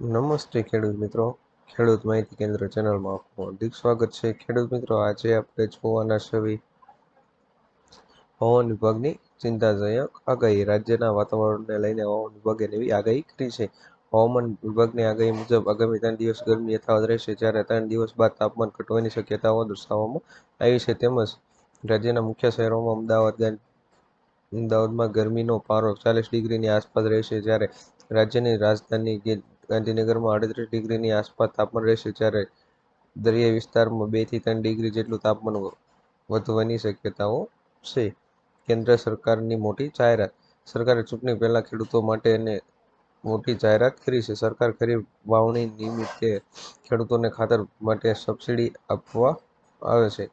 નમસ્તે ખેડૂત મિત્રો. ખેડૂત માહિતી કેન્દ્ર ચેનલમાં આપનું હાર્દિક સ્વાગત છે. ખેડૂત મિત્રો, આજે આપણે જોવાના છવી હવામાન વિભાગની ચિંતાજનક આગાહી. રાજ્યના વાતાવરણને લઈને હવામાન વિભાગે નવી આગાહી કરી છે. હવામાન વિભાગની આગાહી મુજબ આગામી ત્રણ દિવસ ગરમી યથાવત રહેશે, જ્યારે ત્રણ દિવસ બાદ તાપમાન ઘટવાની શક્યતાઓ દર્શાવવામાં આવી છે. તેમજ રાજ્યના મુખ્ય શહેરોમાં અમદાવાદ અમદાવાદમાં ગરમીનો પારો ચાલીસ ડિગ્રીની આસપાસ રહેશે, જ્યારે રાજ્યની રાજધાની ગાંધીનગરમાં અડત્રીસ ડિગ્રીની આસપાસ તાપમાન રહેશે જ્યારે દરિયાઈ વિસ્તારમાં બેથી ત્રણ ડિગ્રી જેટલું તાપમાન વધવાની શક્યતાઓ છે. કેન્દ્ર સરકારની મોટી જાહેરાત. સરકારે ચૂંટણી પહેલાં ખેડૂતો માટે અને મોટી જાહેરાત કરી છે. સરકાર ખરીફ વાવણી નિમિત્તે ખેડૂતોને ખાતર માટે સબસિડી આપવા આવે છે.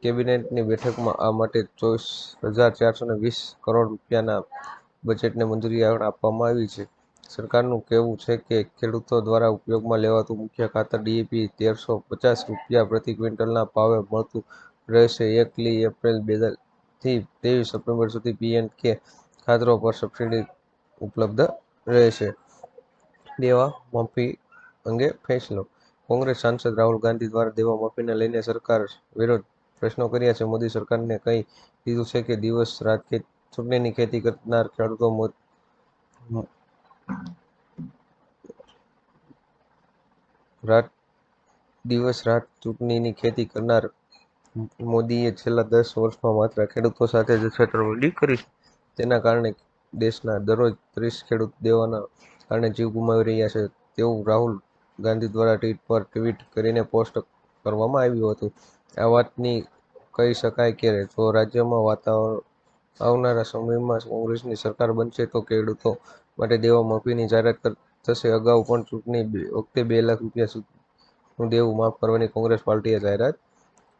કેબિનેટની બેઠકમાં આ માટે ચોવીસ હજાર ચારસો વીસ કરોડ રૂપિયાના બજેટને મંજૂરી આપવામાં આવી છે. સરકારનું કહેવું છે કે ખેડૂતો દ્વારા ઉપયોગમાં લેવાતું મુખ્ય ખાતર ડીએપી તેરસો પચાસ રૂપિયા પ્રતિ ક્વિન્ટલના ભાવે મળતું રહેશે. એકલી એપ્રિલ બેથી ત્રેવીસ સપ્ટેમ્બર સુધી પીએન કે ખાતરો પર સબસિડી ઉપલબ્ધ રહેશે. દેવા માફી અંગે ફેસલો. કોંગ્રેસ સાંસદ રાહુલ ગાંધી દ્વારા દેવા માફીને લઈને સરકાર વિરોધ પ્રશ્નો કર્યા છે. મોદી સરકારને કહી દીધું છે કે દિવસ રાત ચૂંટણીની ખેતી કરનાર ખેડૂતો રાત દિવસ રાત ચૂંટણીની ખેતી કરનાર મોદીએ છેલ્લા દસ વર્ષમાં માત્ર ખેડૂતો સાથે જ છેતરપિંડી કરી તેના કારણે દેશના દરરોજ ત્રીસ ખેડૂત દેવાના કારણે જીવ ગુમાવી રહ્યા છે. તેવું રાહુલ ગાંધી દ્વારા ટ્વીટ પર ટ્વીટ કરીને પોસ્ટ કરવામાં આવ્યું હતું. આ વાતની કહી શકાય કે જો રાજ્યમાં વાતાવરણ આવનારા સમયમાં કોંગ્રેસની સરકાર બનશે તો ખેડૂતો માટે દેવા માફીની જાહેરાત થશે. અગાઉ પણ ચૂંટણી વખતે બે લાખ રૂપિયા સુધીનું દેવું માફ કરવાની કોંગ્રેસ પાર્ટીએ જાહેરાત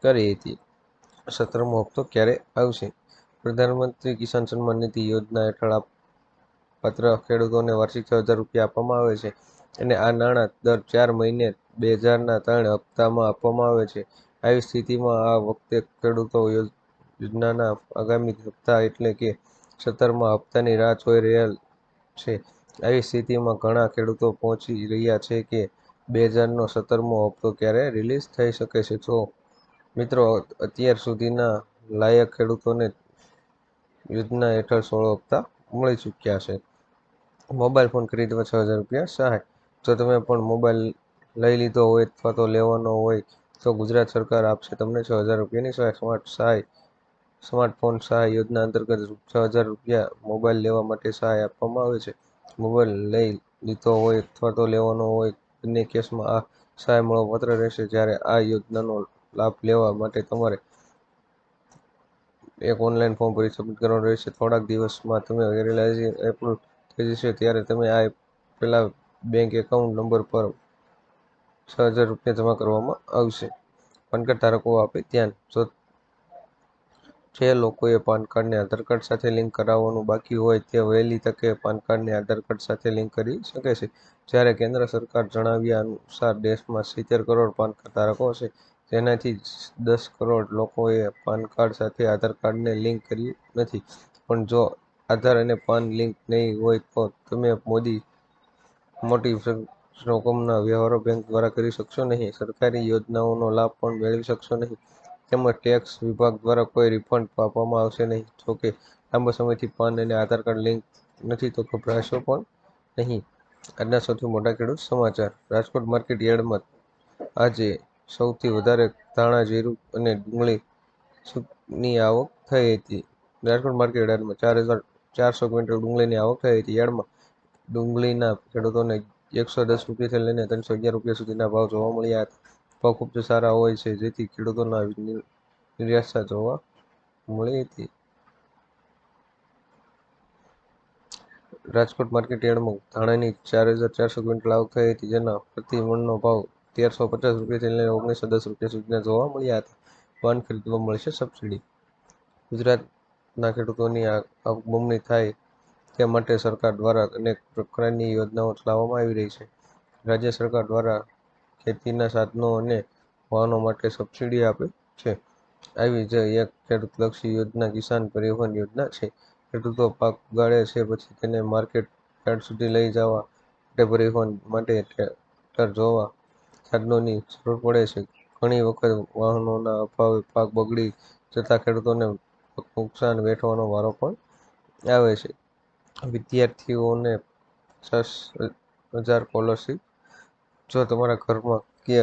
કરી હતી. સત્તરમો હપ્તો ક્યારે આવશે? પ્રધાનમંત્રી કિસાન સન્માન નિધિ યોજના હેઠળ પાત્ર ખેડૂતોને વાર્ષિક છ હજાર રૂપિયા આપવામાં આવે છે અને આ નાણાં દર ચાર મહિને બે હજારના ત્રણ હપ્તામાં આપવામાં આવે છે. આવી સ્થિતિમાં આ વખતે ખેડૂતો યોજનાના આગામી હપ્તા એટલે કે સત્તરમા હપ્તાની રાહ જોઈ રહ્યા છે. આવી સ્થિતિમાં ઘણા ખેડૂતો પહોંચી રહ્યા છે કે બે હજારનો સત્તરમો હપ્તો ક્યારે રિલીઝ થઈ શકે છે. જો મિત્રો, અત્યાર સુધીના લાયક ખેડૂતોને યોજના હેઠળ સોળ હપ્તા મળી ચૂક્યા છે. મોબાઈલ ફોન ખરીદવા છ હજાર રૂપિયા સહાય. જો તમે પણ મોબાઈલ લઈ લીધો હોય અથવા તો લેવાનો હોય, તો ગુજરાત સરકાર આપશે તમને છ હજાર રૂપિયાની સહાય. સ્માર્ટ સહાય, સ્માર્ટફોન સહાય યોજના અંતર્ગત છ હજાર રૂપિયા મોબાઈલ લેવા માટે સહાય આપવામાં આવે છે. મોબાઈલ લઈ લીધો હોય અથવા તો લેવાનો હોય, બંને કેસમાં આ સહાય મળવાપાત્ર રહેશે જ્યારે આ યોજનાનો લાભ લેવા માટે તમારે એક ઓનલાઈન ફોર્મ ભરી સબમિટ કરવાનું રહેશે. થોડાક દિવસમાં તમે વેરિલાઇઝેશન એપ્રુવ થઈ જશે ત્યારે તમે આ પહેલાં બેંક એકાઉન્ટ નંબર પર છ હજાર રૂપિયા જમા કરવામાં આવશે. પાન કાર્ડ ધારકો આપે ધ્યાન જો જે લોકોએ પાન કાર્ડને આધાર કાર્ડ સાથે લિંક કરાવવાનું બાકી હોય તે વહેલી તકે પાન કાર્ડને આધાર કાર્ડ સાથે લિંક કરી શકે છે. જ્યારે કેન્દ્ર સરકાર જણાવ્યા અનુસાર દેશમાં સિત્તેર કરોડ પાન કાર્ડ ધારકો છે જેનાથી દસ કરોડ લોકોએ પાન કાર્ડ સાથે આધાર કાર્ડને લિંક કર્યું નથી. પણ જો આધાર અને પાન લિંક નહીં હોય તો તમે મોદી મોટી રકમના વ્યવહારો બેંક દ્વારા કરી શકશો નહીં. સરકારી યોજનાઓનો લાભ પણ મેળવી શકશો નહીં. તેમજ ટેક્સ વિભાગ દ્વારા કોઈ રિફંડ આપવામાં આવશે નહીં. જોકે લાંબા સમયથી પાન અને આધાર કાર્ડ લિંક નથી, તો ગભરાશો પણ નહીં. આજના સૌથી મોટા ખેડૂત સમાચાર. રાજકોટ માર્કેટ યાર્ડમાં આજે સૌથી વધારે ધાણા, જીરું અને ડુંગળીની આવક થઈ હતી. રાજકોટ માર્કેટ યાર્ડમાં ચાર હજાર ચારસો ક્વિન્ટલ ડુંગળીની આવક થઈ હતી. યાર્ડમાં ડુંગળીના ખેડૂતોને એકસો દસ રૂપિયાથી લઈને ત્રણસો અગિયાર રૂપિયા સુધીના ભાવ જોવા મળ્યા હતા. ભાવ ખૂબ જ સારા હોય છે, જેથી ખેડૂતોના નિરાશા જોવા મળી હતી. રાજકોટ માર્કેટ યાર્ડમાં ધાણાની ચાર હજાર ચારસો ક્વિન્ટલ આવક થઈ હતી, જેના પ્રતિ મણનો ભાવ તેરસો પચાસ રૂપિયાથી લઈને ઓગણીસો દસ રૂપિયા સુધીના જોવા મળ્યા હતા. વાન ખરીદવા મળશે સબસિડી. ગુજરાતના ખેડૂતોની આવક બમણી થાય તે માટે સરકાર દ્વારા અનેક પ્રકારની યોજનાઓ ચલાવવામાં આવી રહી છે. રાજ્ય સરકાર દ્વારા ખેતીના સાધનો અને વાહનો માટે સબસિડી આપે છે. આવી જ એક ખેડૂતલક્ષી યોજના કિસાન પરિવહન યોજના છે. ખેડૂતો પાક ઉગાડે છે પછી તેને માર્કેટ યાર્ડ સુધી લઈ જવા માટે પરિવહન માટે ટ્રેક્ટર જોવા સાધનોની જરૂર પડે છે. ઘણી વખત વાહનોના અભાવે પાક બગડી જતા ખેડૂતોને નુકસાન વેઠવાનો વારો પણ આવે છે. વિદ્યાર્થીઓને પચાસ હજાર સ્કોલરશીપ જો તમારા ઘરમાં કે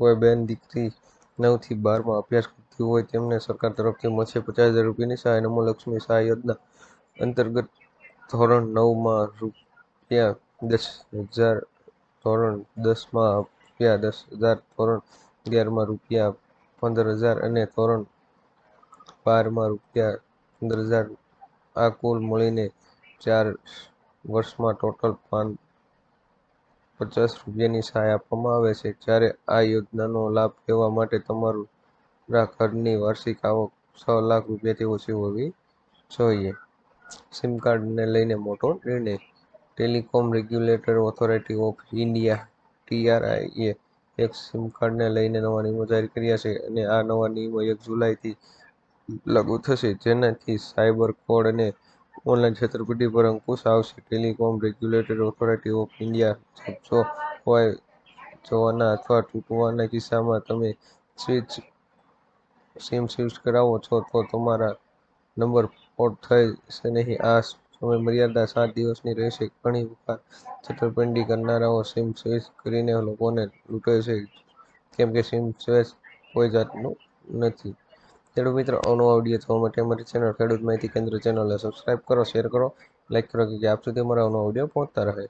કોઈ બેન દીકરી નવથી બારમાં અભ્યાસ કરતી હોય, તેમને સરકાર તરફથી મળશે પચાસ હજાર રૂપિયાની સહાય નમો લક્ષ્મી સહાય યોજના અંતર્ગત ધોરણ નવમાં રૂપિયા દસ હજાર, ધોરણ દસમાં રૂપિયા દસ હજાર, ધોરણ અગિયારમાં રૂપિયા પંદર હજાર અને ધોરણ બારમાં રૂપિયા પંદર હજાર. આ કુલ મળીને ચાર વર્ષમાં ટોટલ પચાસ રૂપિયાની સહાય આપવામાં આવે છે. જ્યારે આ યોજનાનો લાભ લેવા માટે તમારા ઘરની વાર્ષિક આવક છ લાખ રૂપિયાથી ઓછી હોવી જોઈએ. સિમ કાર્ડને લઈને મોટો નિર્ણય. Telecom regulator authority of India, ટીઆરઆઈએ એક સિમ કાર્ડને લઈને નવા નિયમો જાહેર કર્યા છે અને આ નવા નિયમો એક જુલાઈથી લાગુ થશે. જેનાથી સાયબર કોડ અને ઓનલાઈન છેતરપિંડી પર અંકુશ આવશે. Telecom regulatory authority of India જો હોય જવાના અથવા તૂટવાના કિસ્સામાં તમે સ્વિચ સિમ શિફ્ટ કરાવો છો તો તમારા નંબર પોર્ટ થશે નહીં. આ સમય મર્યાદા સાત દિવસની રહેશે. ઘણી વખત છેતરપિંડી કરનારાઓ સિમ સ્વિચ કરીને લોકોને લૂંટે છે. કેમ કે સિમ સ્વિચ કોઈ જાતનું નથી. ખેડૂત મિત્રો અવનવા વીડિયો જોવા માટે અમારી ચેનલ ખેડૂત માહિતી કેન્દ્ર ચેનલને સબસ્ક્રાઈબ કરો શેર કરો લાઇક કરો, કે આપ સુધી અમારા અવનવા વીડિયો પહોંચતા રહે.